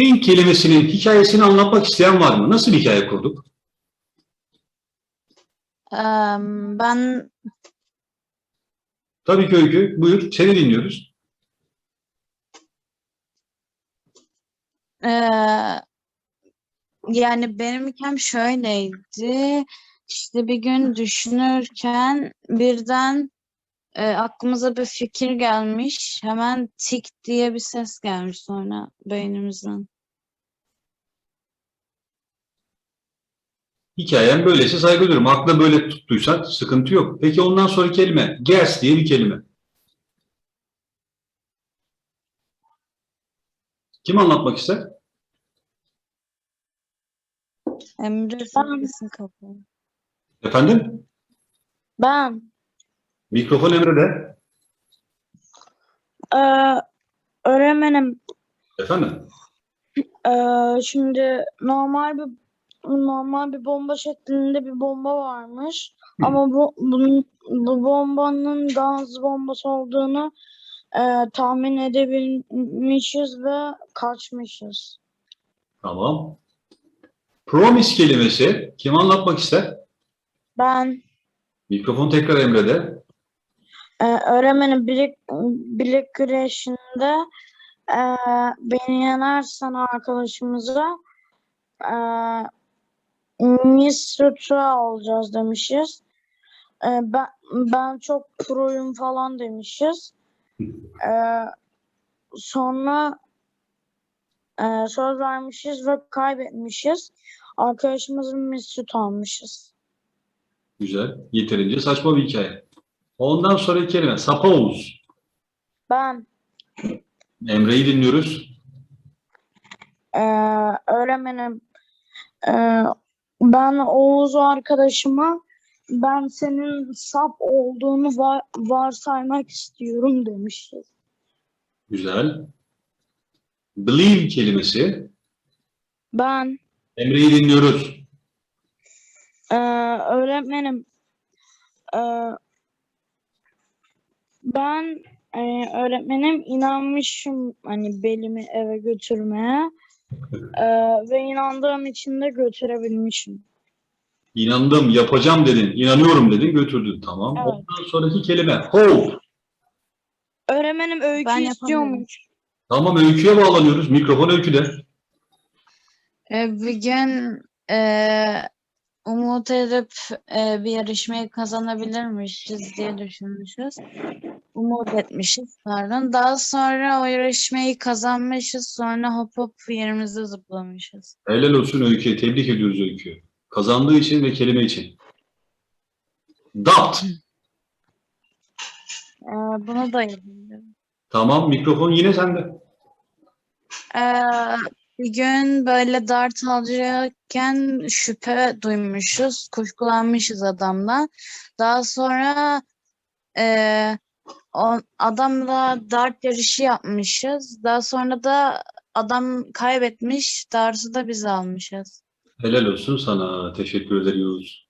Think kelimesinin hikayesini anlatmak isteyen var mı? Nasıl bir hikaye kurduk? Ben Tabii ki Öykü. Buyur. Seni dinliyoruz. eee, yani benim hikayem şöyleydi. İşte bir gün düşünürken birden e, aklımıza bir fikir gelmiş. Hemen tik diye bir ses gelmiş sonra beynimizden. Hikayen böyleyse saygı duyuyorum. Aklına böyle tuttuysan sıkıntı yok. Peki ondan sonra kelime. Guess diye bir kelime. Kim anlatmak ister? Emre söylesin kapalı. Efendim? Ben Mikrofon Emre'de. eee öğretmenim Efendim? eee, şimdi normal bir normal bir bomba şeklinde bir bomba varmış. Hı. Ama bu bunun, bu bombanın hızlı bombası olduğunu eee, tahmin edebilmişiz ve kaçmışız. Tamam. Promise kelimesi. Kim anlatmak ister? Ben Mikrofon tekrar Emre'de. Eee öğretmenim bilek, bilek güreşinde eee beni yenersen arkadaşımıza eee Miss Sutra olacağız demişiz. Eee, ben ben çok proyum falan demişiz. Eee, sonra eee, söz vermişiz ve kaybetmişiz. Arkadaşımızın Miss Süt almışız. Güzel. Yeterince saçma bir hikaye. Ondan sonraki kelime. Suppose. Ben Emre'yi dinliyoruz. eee öğretmenim eee, ben Oğuz arkadaşıma ben senin sap olduğunu va- varsaymak istiyorum demişiz. Güzel. Believe kelimesi. Ben Emre'yi dinliyoruz. Ee, öğretmenim ee, ben ee, öğretmenim inanmışım hani belimi eve götürmeye Ee, ve inandığım için de götürebilmişim. İnandım, yapacağım dedin. İnanıyorum dedin, götürdün. Tamam. Evet. Ondan sonraki kelime. Hope. Öğretmenim öykü Ben istiyormuş. Tamam, öyküye bağlanıyoruz. Mikrofon öyküde. E, bir gün e, umut edip e, bir yarışmayı kazanabilirmişiz diye düşünmüşüz. Umut etmişiz pardon. Daha sonra o yarışmayı kazanmışız. Sonra hop hop yerimizde zıplamışız. Helal olsun öyküye. Tebrik ediyoruz öyküyü. Kazandığı için ve kelime için. Doubt. E, bunu da yapabilirim. Tamam, mikrofon yine sende. E, bir gün böyle dart alacakken şüphe duymuşuz. Kuşkulanmışız adamdan. Daha sonra e, o, adamla dart yarışı yapmışız. Daha sonra da adam kaybetmiş. Dart'ı da biz almışız. Helal olsun sana. Teşekkür ederiz.